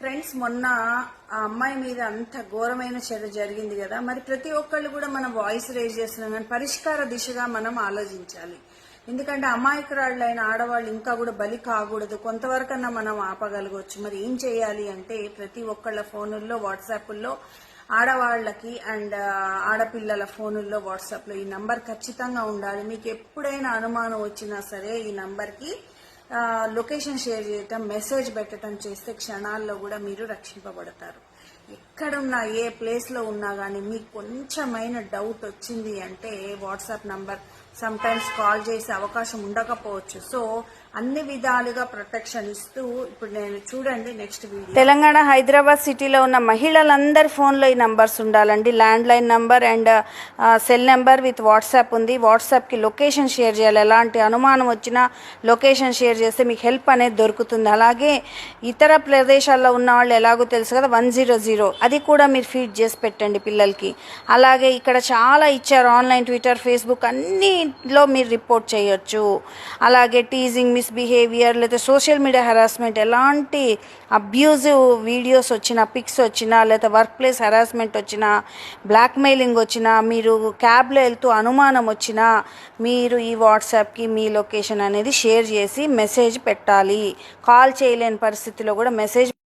Friends మొన్న ఆ అమ్మాయి మీద అంత ఘోరమైన చర్య జరిగింది కదా. మరి ప్రతి ఒక్కళ్ళు కూడా మనం వాయిస్ రేజ్ చేస్తున్నాం కానీ పరిష్కార దిశగా మనం ఆలోచించాలి. ఎందుకంటే అమాయకురాళ్ళైన ఆడవాళ్ళు ఇంకా కూడా బలి కాకూడదు. కొంతవరకన్నా మనం ఆపగలగవచ్చు మరి ఏం చేయాలి అంటే ప్రతి ఒక్కళ్ళ ఫోనుల్లో వాట్సాప్ల్లో ఆడవాళ్ళకి అండ్ ఆడపిల్లల ఫోనుల్లో వాట్సాప్లో ఈ నంబర్ ఖచ్చితంగా ఉండాలి. మీకు ఎప్పుడైనా అనుమానం వచ్చినా సరే ఈ నంబర్కి లొకేషన్ షేర్ చేయటం మెసేజ్ పెట్టడం చేస్తే క్షణాల్లో కూడా మీరు రక్షింపబడతారు. ఎక్కడున్నా ఏ ప్లేస్లో ఉన్నా కానీ మీకు కొంచెమైన డౌట్ వచ్చింది అంటే వాట్సాప్ నంబర్ సమ్టైమ్స్ కాల్ చేసే అవకాశం ఉండకపోవచ్చు. సో అన్ని విధాలుగా ప్రొటెక్షన్ ఇస్తూ ఇప్పుడు నేను చూడండి నెక్స్ట్ వీడియో తెలంగాణ హైదరాబాద్ సిటీలో ఉన్న మహిళలందరి ఫోన్లో ఈ నంబర్స్ ఉండాలండి. Landline number and cell number with WhatsApp ఉంది. వాట్సాప్కి లొకేషన్ షేర్ చేయాలి. ఎలాంటి అనుమానం వచ్చినా లొకేషన్ షేర్ చేస్తే మీకు హెల్ప్ అనేది దొరుకుతుంది. అలాగే ఇతర ప్రదేశాల్లో ఉన్న వాళ్ళు ఎలాగో తెలుసు కదా వన్ జీరో జీరో అది కూడా మీరు ఫీడ్ చేసి పెట్టండి పిల్లలకి. అలాగే ఇక్కడ చాలా ఇచ్చారు. ఆన్లైన్ ట్విట్టర్ ఫేస్బుక్ అన్నీ లో మీరు రిపోర్ట్ చేయొచ్చు. అలాగే టీజింగ్ మిస్బిహేవియర్ లేదా సోషల్ మీడియా హెరాస్మెంట్ ఎలాంటి అబ్యూజివ్ వీడియోస్ వచ్చినా పిక్స్ వచ్చినా లేకపోతే వర్క్ ప్లేస్ హెరాస్మెంట్ వచ్చినా బ్లాక్మెయిలింగ్ వచ్చినా మీరు క్యాబ్లో వెళ్తూ అనుమానం వచ్చినా మీరు ఈ వాట్సాప్కి మీ లొకేషన్ అనేది షేర్ చేసి మెసేజ్ పెట్టాలి. కాల్ చేయలేని పరిస్థితిలో కూడా మెసేజ్